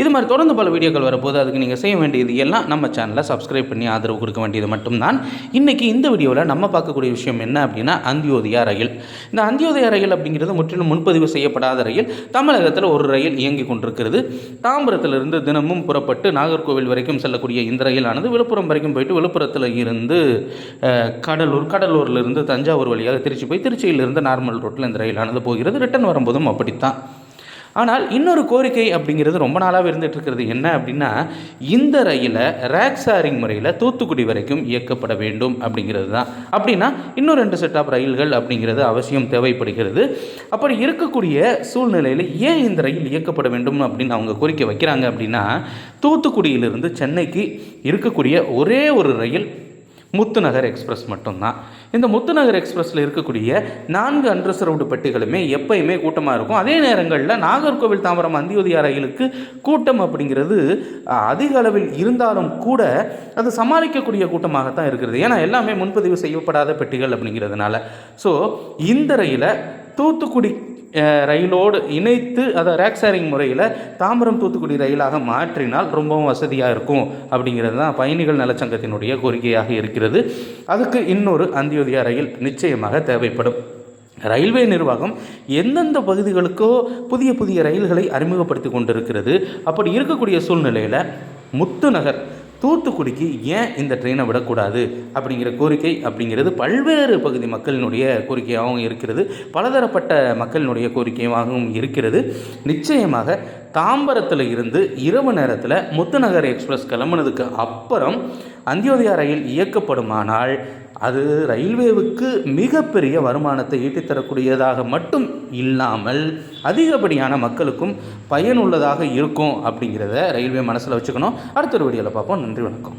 இது மாதிரி தொடர்ந்து பல வீடியோக்கள் வரப்போது அதுக்கு நீங்கள் செய்ய வேண்டியது எல்லாம் நம்ம சேனலை சப்ஸ்கிரைப் பண்ணி ஆதரவு கொடுக்க வேண்டியது மட்டும்தான். இன்றைக்கி இந்த வீடியோவில் நம்ம பார்க்கக்கூடிய விஷயம் என்ன அப்படின்னா அந்தியோதயா ரயில். இந்த அந்தியோதயா ரயில் அப்படிங்கிறது முற்றிலும் முன்பதிவு செய்யப்படாத ரயில். தமிழகத்தில் ஒரு ரயில் இயங்கி கொண்டிருக்கிறது. தாம்பரத்திலிருந்து தினமும் புறப்பட்டு நாகர்கோவில் வரைக்கும் செல்லக்கூடிய இந்த ரயிலானது விழுப்புரம் வரைக்கும் போயிட்டு விழுப்புரத்தில் இருந்து கடலூர் கடலூர் கடலூர்லேருந்து தஞ்சாவூர் வழியாக திருச்சி போய் திருச்சியிலிருந்து நார்மல் ரோட்டில் இந்த ரயிலானது போகிறது. ரிட்டர்ன் வரும்போதும் அப்படித்தான். ஆனால் இன்னொரு கோரிக்கை அப்படிங்கிறது ரொம்ப நாளாகவே இருந்துகிட்டு இருக்கிறது என்ன அப்படின்னா இந்த ரயிலை ரேக் சாரிங் முறையில் தூத்துக்குடி வரைக்கும் இயக்கப்பட வேண்டும் அப்படிங்கிறது தான். அப்படின்னா இன்னும் ரெண்டு செட் ஆஃப் ரயில்கள் அப்படிங்கிறது அவசியம் தேவைப்படுகிறது. அப்படி இருக்கக்கூடிய சூழ்நிலையில் ஏன் இந்த ரயில் இயக்கப்பட வேண்டும் அப்படின்னு அவங்க கோரிக்கை வைக்கிறாங்க அப்படின்னா தூத்துக்குடியிலிருந்து சென்னைக்கு இருக்கக்கூடிய ஒரே ஒரு ரயில் முத்துநகர் எக்ஸ்பிரஸ் மட்டும்தான். இந்த முத்துநகர் எக்ஸ்பிரஸில் இருக்கக்கூடிய நான்கு அன்ரிசர்வ்டு பெட்டிகளுமே எப்பயுமே கூட்டமாக இருக்கும். அதே நேரங்களில் நாகர்கோவில் தாம்பரம் அந்தியோதயா ரயிலுக்கு கூட்டம் அப்படிங்கிறது அதிக அளவில் இருந்தாலும் கூட அது சமாளிக்கக்கூடிய கூட்டமாகத்தான் இருக்கிறது. ஏன்னா எல்லாமே முன்பதிவு செய்யப்படாத பெட்டிகள் அப்படிங்கிறதுனால. ஸோ இந்த ரயிலை தூத்துக்குடி ரயிலோடு இணைத்து அதை ரேக் ஷேரிங் முறையில் தாம்பரம் தூத்துக்குடி ரயிலாக மாற்றினால் ரொம்பவும் வசதியாக இருக்கும் அப்படிங்கிறது தான் பயணிகள் நலச்சங்கத்தினுடைய கோரிக்கையாக இருக்கிறது. அதுக்கு இன்னொரு அந்தியோதயா ரயில் நிச்சயமாக தேவைப்படும். ரயில்வே நிர்வாகம் எந்தெந்த பகுதிகளுக்கோ புதிய புதிய ரயில்களை அறிமுகப்படுத்தி கொண்டிருக்கிறது. அப்படி இருக்கக்கூடிய சூழ்நிலையில் முத்துநகர் தூத்துக்குடிக்கு ஏன் இந்த ட்ரெயினை விடக்கூடாது அப்படிங்கிற கோரிக்கை அப்படிங்கிறது பல்வேறு பகுதி மக்களினுடைய கோரிக்கையாகவும் இருக்கிறது. பலதரப்பட்ட மக்களினுடைய கோரிக்கையாகவும் இருக்கிறது. நிச்சயமாக தாம்பரத்தில் இருந்து இரவு நேரத்தில் முத்துநகர் எக்ஸ்பிரஸ் கிளம்புனதுக்கு அப்புறம் அந்தியோதயா ரயில் இயக்கப்படுமானால் அது ரயில்வேவுக்கு மிகப்பெரிய வருமானத்தை ஈட்டித்தரக்கூடியதாக மட்டும் இல்லாமல் அதிகப்படியான மக்களுக்கும் பயனுள்ளதாக இருக்கும் அப்படிங்கிறத ரயில்வே மனசில் வச்சுக்கணும். அடுத்த ஒரு வீடியோவில் பார்ப்போம். நன்றி வணக்கம்.